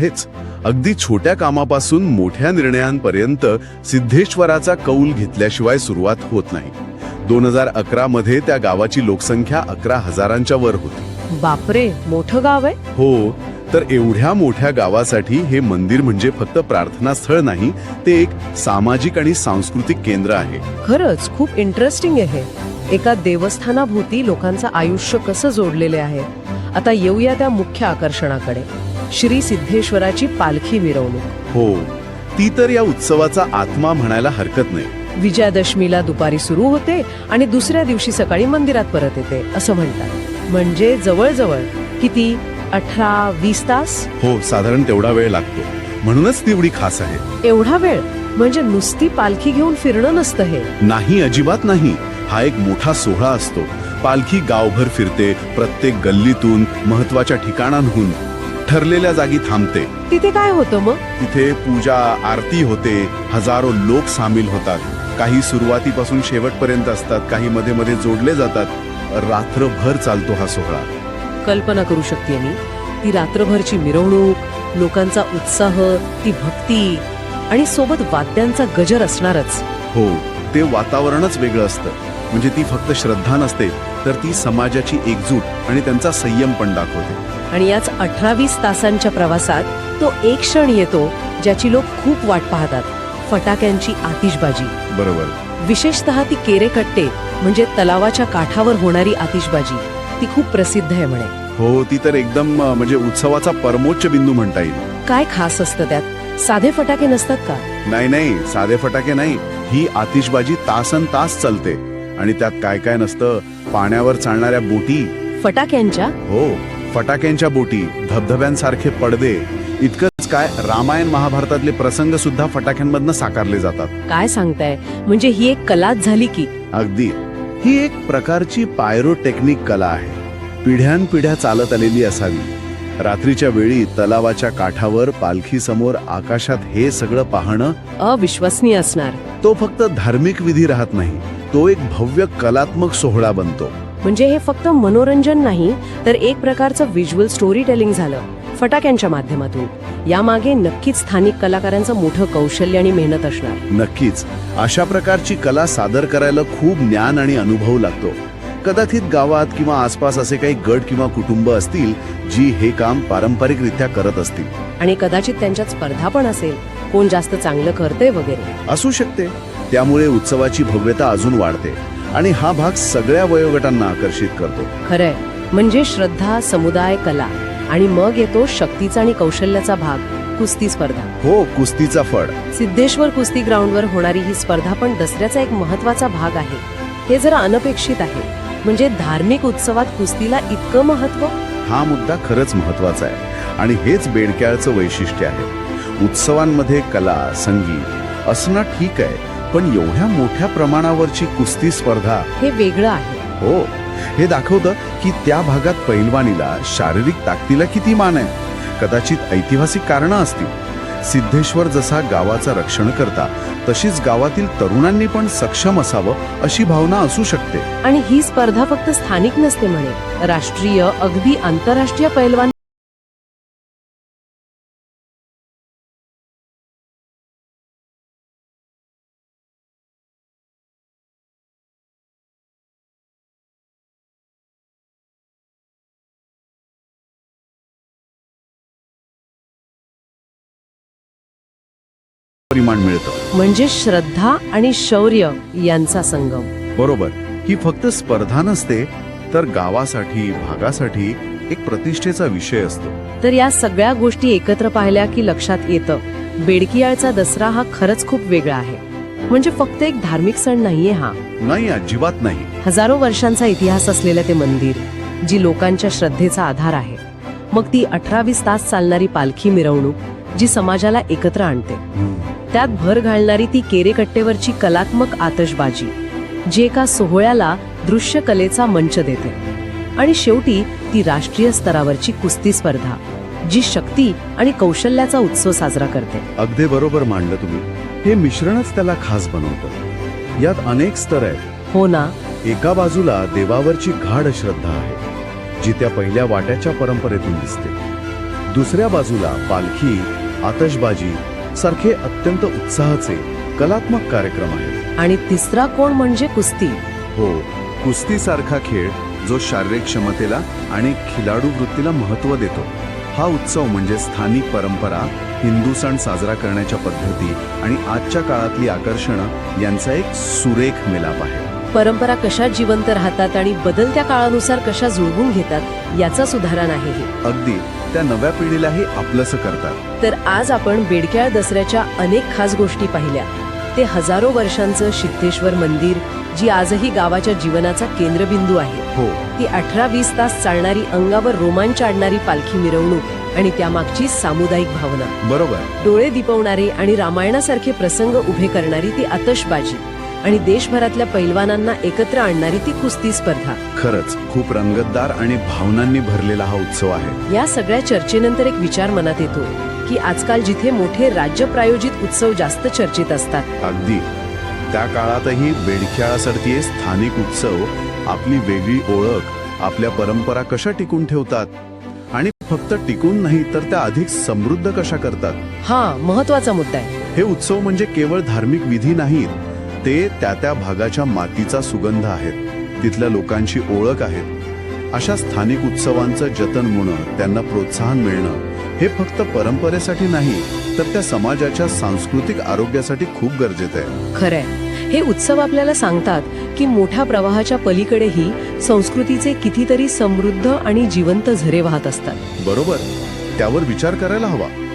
हेच अगदी छोट्या कामापासून मोठ्या निर्णयांपर्यंत सिद्धेश्वराचा कौल घेतल्याशिवाय सुरुवात होत नाही. दोन हजार अकरा मध्ये त्या गावाची लोकसंख्या अकरा हजारांच्या वर होती. बापरे! मोठं गाव आहे? हो तर एवढ्या मोठ्या गावासाठी हे मंदिर म्हणजे फक्त प्रार्थना स्थळ नाही ते एक सामाजिक आणि सांस्कृतिक केंद्र आहे. खरंच खूप इंटरेस्टिंग आहे. एका देवस्थानाभोवती लोकांचं आयुष्य कसं जोडलेले आहे? आता येऊया त्या मुख्य आकर्षणाकडे. श्री सिद्धेश्वराची पालखी मिरवणूक. हो ती तर या उत्सवाचा आत्मा म्हणायला हरकत नाही. विजयादशमीला दुपारी सुरू होते आणि दुसऱ्या दिवशी सकाळी मंदिरात परत येते असं म्हणतात. म्हणजे जवळजवळ किती? अठरा वीस तास? हो साधारण तेवढा वेळ लागतो. म्हणूनच ती एवढी खास आहे. एवढा वेळ? म्हणजे नुसती पालखी घेऊन फिरणं नसतं हे. नाही अजिबात नाही. हा एक मोठा सोहळा असतो. पालखी गावभर फिरते प्रत्येक गल्लीतून महत्त्वाच्या ठिकाणांहून. ठरलेल्या जागी थांबते. तिथे काय होतं मग? तिथे पूजा आरती होते. हजारो लोक सामील होतात. काही सुरुवातीपासून शेवटपर्यंत असतात काही मध्ये मध्ये जोडले जातात. रात्रभर चालतो हा सोहळा. कल्पना करू शकते मी. ती रात्रभरची मिरवणूक लोकांचा उत्साह ती भक्ती आणि सोबत वाद्यांचा गजर असणारच. हो ते वातावरणच वेगळं असतं. म्हणजे ती फक्त श्रद्धा नसते तर ती समाजाची एकजूट आणि त्यांचा संयम पण दाखवते. आणि याच अठरावीस तासांच्या प्रवासात तो एक क्षण येतो ज्याची लोक खूप वाट पाहतात. फटाक्यांची आतिषबाजी. बरोबर. विशेषतः ती केरेकट्टे म्हणजे तलावाच्या काठावर होणारी आतिषबाजी. ती खूप प्रसिद्ध आहे म्हणे. हो ती तर एकदम म्हणजे उत्सवाचा परमोच्च बिंदू म्हणता येईल. काय खास असतं त्यात? साधे फटाके नसतात का? नाही नाही साधे फटाके नाही. ही आतिषबाजी तासन तास चालते. आणि त्यात काय काय नसतं? पाण्यावर चालणाऱ्या बोटी. फटाक्यांच्या? हो. फटाक्यांच्या बोटी धबधब्यांसारखे पडदे इतकंच काय रामायण महाभारतातले प्रसंग सुद्धा फटाक्यांमधनं साकारले जातात. काय सांगताय? म्हणजे ही एक कलाच झाली की? अगदी. ही एक प्रकारची पायरोटेक्निक कला आहे. पिढ्यानपिढ्या चालत आलेली असावी. रात्रीच्या वेळी तलावाच्या काठावर पालखी समोर आकाशात हे सगळं पाहणं अविश्वसनीय असणार. तो फक्त धार्मिक विधी राहत नाही तो एक भव्य कलात्मक सोहळा बनतो. म्हणजे हे फक्त मनोरंजन नाही तर एक प्रकारचं व्हिज्युअल स्टोरी टेलिंग झालं फटाक्यांच्या माध्यमातून. यामागे नक्कीच स्थानिक कलाकारांचं मोठं कौशल्य आणि मेहनत असणार. नक्कीच. अशा प्रकारची कला सादर करायला खूप ज्ञान आणि अनुभव लागतो. कदाचित गावात किंवा आसपास असे काही गट किंवा कुटुंब असतील जी हे काम पारंपरिकरित्या करत असतील. आणि कदाचित त्यांच्यात स्पर्धा पण असेल कोण जास्त चांगलं करतंय वगैरे. असू शकते. त्यामुळे उत्सवाची भव्यता अजून वाढते. आणि हा भाग सगळ्या वयोगटांना आकर्षित करतो. खरंय. म्हणजे श्रद्धा समुदाय कला. आणि मग येतो शक्तीचा आणि कौशल्याचा भाग कुस्ती स्पर्धा. हो कुस्तीचा फळ. सिद्धेश्वर कुस्ती ग्राउंडवर होणारी ही स्पर्धा पण दसऱ्याचा एक महत्त्वाचा भाग आहे. हे जरा अनपेक्षित आहे. म्हणजे धार्मिक उत्सवात कुस्तीला इतकं महत्त्व हा मुद्दा खरंच महत्त्वाचा आहे. आणि हेच बेडक्याळचं वैशिष्ट्य आहे. उत्सवांमध्ये कला संगीत असणं ठीक आहे. पण एवढ्या मोठ्या प्रमाणावरची कुस्ती स्पर्धा हे वेगळं आहे. हो हे दाखवतं की त्या भागात पैलवानीला शारीरिक ताकदीला किती मान आहे. कदाचित ऐतिहासिक कारणं असतील. सिद्धेश्वर जसा गावाचं रक्षण करता तशीच गावातील तरुणांनी पण सक्षम असावं अशी भावना असू शकते. आणि ही स्पर्धा फक्त स्थानिक नसते म्हणे. राष्ट्रीय अगदी आंतरराष्ट्रीय पैलवान परिमाण मिळतं. म्हणजे श्रद्धा आणि शौर्य यांचा संगम. बरोबर. ही फक्त स्पर्धा नसते तर गावासाठी भागासाठी एक प्रतिष्ठेचा विषय असतो. तर या सगळ्या गोष्टी एकत्र पाहिल्या की लक्षात येतं बेडकियाळचा दसरा हा खरंच खूप वेगळा आहे. म्हणजे फक्त एक धार्मिक सण नाहीये हा. नाही अजिबात नाही. हजारो वर्षांचा इतिहास असलेलं ते मंदिर जी लोकांच्या श्रद्धेचा आधार आहे. मग ती अठरावीस तास चालणारी पालखी मिरवणूक जी समाजाला एकत्र आणते. त्यात भर घालणारी ती केरेकट्टेवरची कलात्मक आतषबाजी जी एका सोहळ्याला दृश्य कलेचा मंच देते. आणि शेवटी ती राष्ट्रीय स्तरावरची कुस्ती स्पर्धा जी शक्ती आणि कौशल्याचा उत्सव साजरा करते. अगदी बरोबर मांडलं तुम्ही. हे मिश्रणच त्याला खास बनवतं. यात अनेक स्तर आहेत. हो ना? एका बाजूला देवावरची गाढ श्रद्धा आहे जी त्या पहिल्या वाट्याच्या परंपरेतून दिसते. दुसऱ्या बाजूला पालखी आतषबाजी सारखे अत्यंत उत्साहाचे कलात्मक कार्यक्रम आहेत. आणि तिसरा कोण म्हणजे कुस्ती? हो कुस्तीसारखा खेळ जो शारीरिक क्षमतेला आणि खिलाडू वृत्तीला महत्त्व देतो. हा उत्सव म्हणजे स्थानिक परंपरा हिंदू सण साजरा करण्याच्या पद्धती आणि आजच्या काळातली आकर्षणं यांचा एक सुरेख मिलाप आहे. परंपरा कशा जिवंत राहतात आणि बदलत्या काळानुसार कशा जुळवून घेतात याचा सुधारण आहे हे. अगदी. त्या नव्या पिढीलाही आपलंसं करतात. तर आज आपण बेडक्याळ दसऱ्याच्या अनेक खास गोष्टी पाहिल्या. ते हजारो वर्षांचं सिद्धेश्वर मंदिर जी आजही गावाच्या जीवनाचा केंद्रबिंदू आहे. हो. ती अठरा वीस तास चालणारी अंगावर रोमांच आणणारी पालखी मिरवणूक आणि त्यामागची सामुदायिक भावना. बरोबर. डोळे दिपवणारे आणि रामायणासारखे प्रसंग उभे करणारी ती आतषबाजी. आणि देशभरातल्या पैलवानांना एकत्र आणणारी ती कुस्ती स्पर्धा. खरंच खूप रंगतदार आणि भावनांनी भरलेला हा उत्सव आहे. या सगळ्या चर्चेनंतर एक विचार मनात येतो की आजकाल जिथे मोठे राज्य प्रायोजित उत्सव जास्त चर्चेत असतात. अगदी. त्या काळातही बेडख्याळासारखे स्थानिक उत्सव आपली वेगळी ओळख आपल्या परंपरा कशा टिकून ठेवतात? आणि फक्त टिकून नाही तर त्या अधिक समृद्ध कशा करतात? हा महत्त्वाचा मुद्दा आहे. हे उत्सव म्हणजे केवळ धार्मिक विधी नाहीत ते त्या त्या भागाच्या मातीचा सुगंध आहेत. तिथल्या लोकांची ओळख आहेत. अशा स्थानिक उत्सवांचं जतन होणं त्यांना प्रोत्साहन मिळणं हे फक्त परंपरेसाठी नाही तर त्या समाजाच्या सांस्कृतिक आरोग्यासाठी खूप गरजेचं आहे. खरंय. हे उत्सव आपल्याला सांगतात की मोठ्या प्रवाहाच्या पलीकडेही संस्कृतीचे कितीतरी समृद्ध आणि जिवंत झरे वाहत असतात. बरोबर. त्यावर विचार करायला हवा.